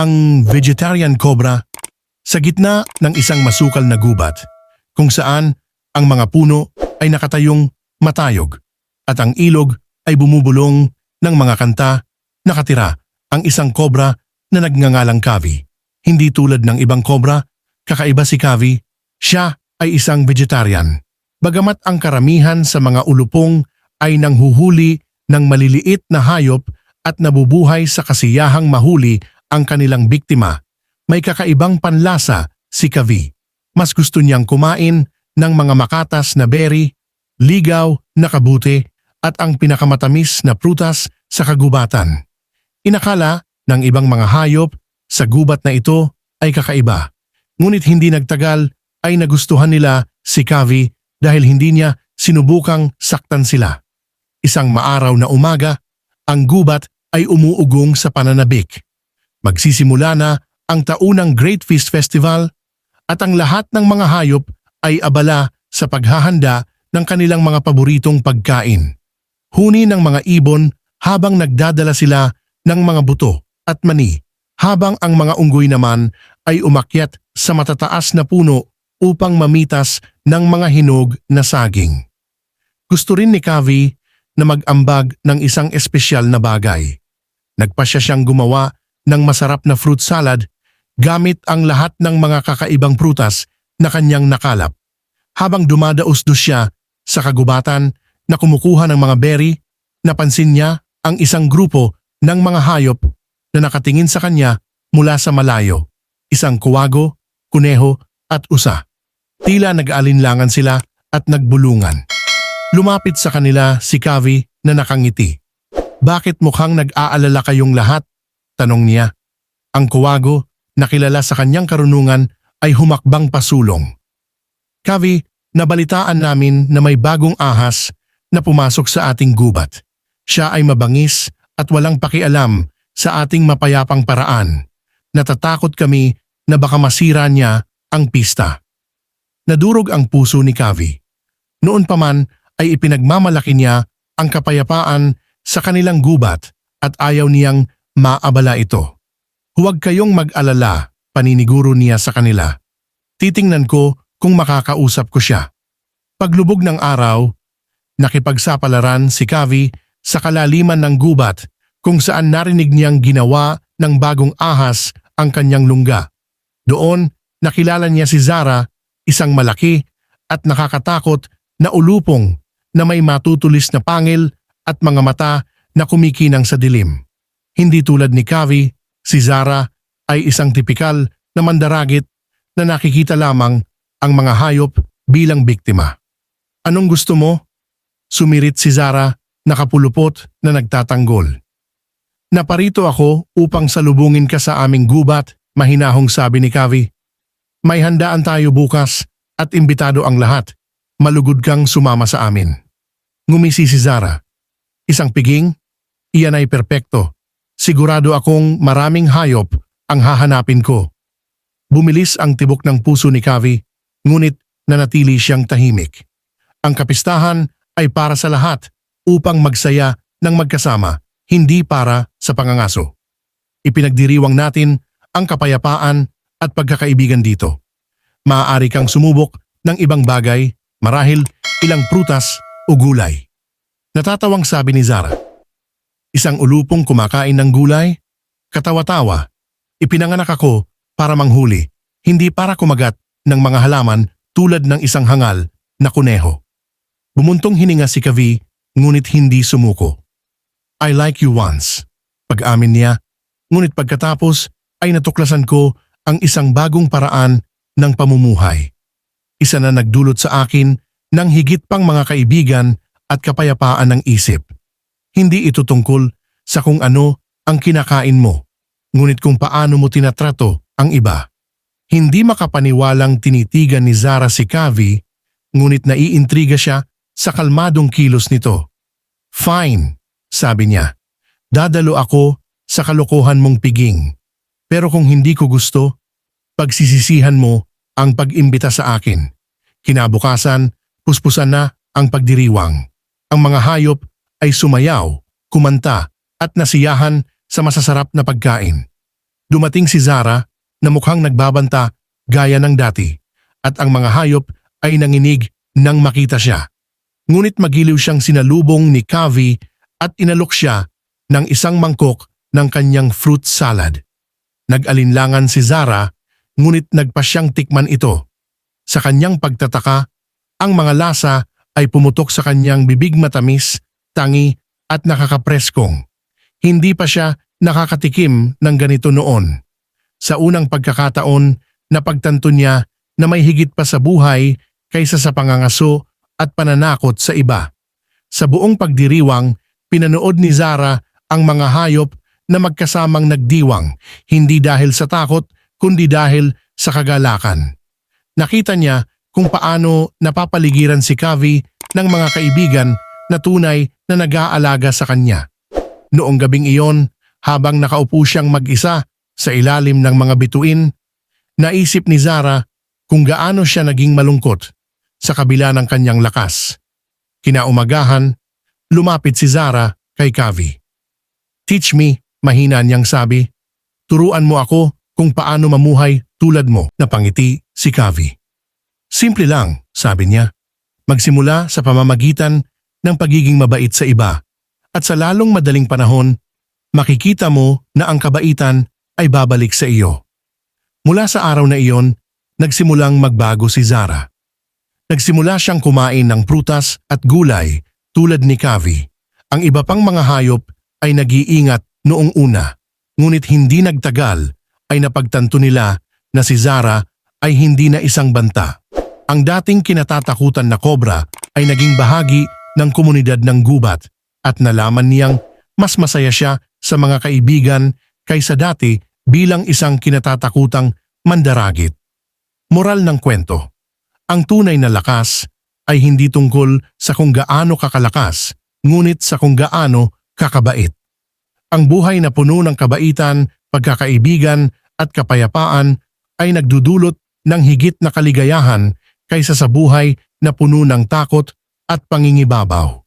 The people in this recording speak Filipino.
ang vegetarian cobra sa gitna ng isang masukal na gubat kung saan ang mga puno ay nakatayong matayog at ang ilog ay bumubulong ng mga kanta nakatira ang isang kobra na nagngangalang Kavi. Hindi tulad ng ibang kobra, kakaiba si Kavi, siya ay isang vegetarian. Bagamat ang karamihan sa mga ulupong ay nanghuhuli ng maliliit na hayop at nabubuhay sa kasiyahang mahuli ang kanilang biktima, may kakaibang panlasa si Kavi. Mas gusto niyang kumain ng mga makatas na berry, ligaw na kabuti at ang pinakamatamis na prutas sa kagubatan. Inakala ng ibang mga hayop sa gubat na ito ay kakaiba. Ngunit hindi nagtagal ay nagustuhan nila si Kavi dahil hindi niya sinubukang saktan sila. Isang maaraw na umaga, ang gubat ay umuugong sa pananabik. Magsisimula na ang taunang Great Feast Festival at ang lahat ng mga hayop ay abala sa paghahanda ng kanilang mga paboritong pagkain. Huni ng mga ibon habang nagdadala sila ng mga buto at mani habang ang mga unggoy naman ay umakyat sa matataas na puno upang mamitas ng mga hinog na saging. Gusto rin ni Kavi na mag-ambag ng isang espesyal na bagay. Nagpasya siyang gumawa ng masarap na fruit salad gamit ang lahat ng mga kakaibang prutas na kanyang nakalap. Habang dumadaos-dos siya sa kagubatan na kumukuha ng mga berry, napansin niya ang isang grupo ng mga hayop na nakatingin sa kanya mula sa malayo. Isang kuwago, kuneho at usa. Tila nag-aalinlangan sila at nagbulungan. Lumapit sa kanila si Kavi na nakangiti. Bakit mukhang nag-aalala kayong lahat? Tanong niya. Ang kuwago, nakilala sa kanyang karunungan, ay humakbang pasulong. Kavi, nabalitaan namin na may bagong ahas na pumasok sa ating gubat. Siya ay mabangis at walang pakialam sa ating mapayapang paraan. Natatakot kami na baka masira niya ang pista. Nadurog ang puso ni Kavi. Noon pa man ay ipinagmamalaki niya ang kapayapaan sa kanilang gubat at ayaw niyang maabala ito. Huwag kayong mag-alala, paniniguro niya sa kanila. Titingnan ko kung makakausap ko siya. Paglubog ng araw, nakipagsapalaran si Kavi sa kalaliman ng gubat kung saan narinig niyang ginawa ng bagong ahas ang kanyang lungga. Doon, nakilala niya si Zara, isang malaki at nakakatakot na ulupong na may matutulis na pangil at mga mata na kumikinang sa dilim. Hindi tulad ni Kavi, si Zara ay isang tipikal na mandaragit na nakikita lamang ang mga hayop bilang biktima. Anong gusto mo? Sumirit si Zara, nakapulupot na nagtatanggol. Naparito ako upang salubungin ka sa aming gubat, mahinahong sabi ni Kavi. May handaan tayo bukas at imbitado ang lahat. Malugod kang sumama sa amin. Ngumisi si Zara. Isang piging? Iyan ay perpekto. Sigurado akong maraming hayop ang hahanapin ko. Bumilis ang tibok ng puso ni Kavi, ngunit nanatili siyang tahimik. Ang kapistahan ay para sa lahat upang magsaya ng magkasama, hindi para sa pangangaso. Ipinagdiriwang natin ang kapayapaan at pagkakaibigan dito. Maaari kang sumubok ng ibang bagay, marahil ilang prutas o gulay. Natatawang sabi ni Zara. Isang ulupong kumakain ng gulay? Katawa-tawa. Ipinanganak ako para manghuli, hindi para kumagat ng mga halaman tulad ng isang hangal na kuneho. Bumuntong hininga si Kavi, ngunit hindi sumuko. I like you once. Pag-amin niya, ngunit pagkatapos ay natuklasan ko ang isang bagong paraan ng pamumuhay. Isa na nagdulot sa akin ng higit pang mga kaibigan at kapayapaan ng isip. Hindi ito tungkol sa kung ano ang kinakain mo, ngunit kung paano mo tinatrato ang iba. Hindi makapaniwalang tinitigan ni Zara si Kavi, ngunit naiintriga siya sa kalmadong kilos nito. Fine, sabi niya. Dadalo ako sa kalokohan mong piging. Pero kung hindi ko gusto, pagsisisihan mo ang pag-imbita sa akin. Kinabukasan, puspusan na ang pagdiriwang. Ang mga hayop ay sumayaw, kumanta at nasiyahan sa masasarap na pagkain. Dumating si Zara na mukhang nagbabanta gaya ng dati at ang mga hayop ay nanginig nang makita siya. Ngunit magiliw siyang sinalubong ni Kavi at inalok siya ng isang mangkok ng kanyang fruit salad. Nag-alinlangan si Zara ngunit nagpa siyang tikman ito. Sa kanyang pagtataka, ang mga lasa ay pumutok sa kanyang bibig matamis, tangi at nakakapreskong. Hindi pa siya nakakatikim ng ganito noon. Sa unang pagkakataon, napagtanto niya na may higit pa sa buhay kaysa sa pangangaso at pananakot sa iba. Sa buong pagdiriwang, pinanood ni Zara ang mga hayop na magkasamang nagdiwang, hindi dahil sa takot, kundi dahil sa kagalakan. Nakita niya kung paano napapaligiran si Kavi ng mga kaibigan na tunay na nag-aalaga sa kanya. Noong gabing iyon, habang nakaupo siyang mag-isa sa ilalim ng mga bituin, naisip ni Zara kung gaano siya naging malungkot sa kabila ng kanyang lakas. Kinaumagahan, lumapit si Zara kay Kavi. Teach me, mahina niyang sabi. Turuan mo ako kung paano mamuhay tulad mo, napangiti si Kavi. Simple lang, sabi niya. Magsimula sa pamamagitan ng pagiging mabait sa iba at sa lalong madaling panahon, makikita mo na ang kabaitan ay babalik sa iyo. Mula sa araw na iyon, nagsimulang magbago si Zara. Nagsimula siyang kumain ng prutas at gulay tulad ni Kavi. Ang iba pang mga hayop ay nag-iingat noong una, ngunit hindi nagtagal ay napagtanto nila na si Zara ay hindi na isang banta. Ang dating kinatatakutan na kobra ay naging bahagi ng komunidad ng gubat at nalaman niyang mas masaya siya sa mga kaibigan kaysa dati bilang isang kinatatakutang mandaragit. Moral ng kwento. Ang tunay na lakas ay hindi tungkol sa kung gaano kakalakas, ngunit sa kung gaano kakabait. Ang buhay na puno ng kabaitan, pagkakaibigan at kapayapaan ay nagdudulot ng higit na kaligayahan kaysa sa buhay na puno ng takot at pangingibabaw.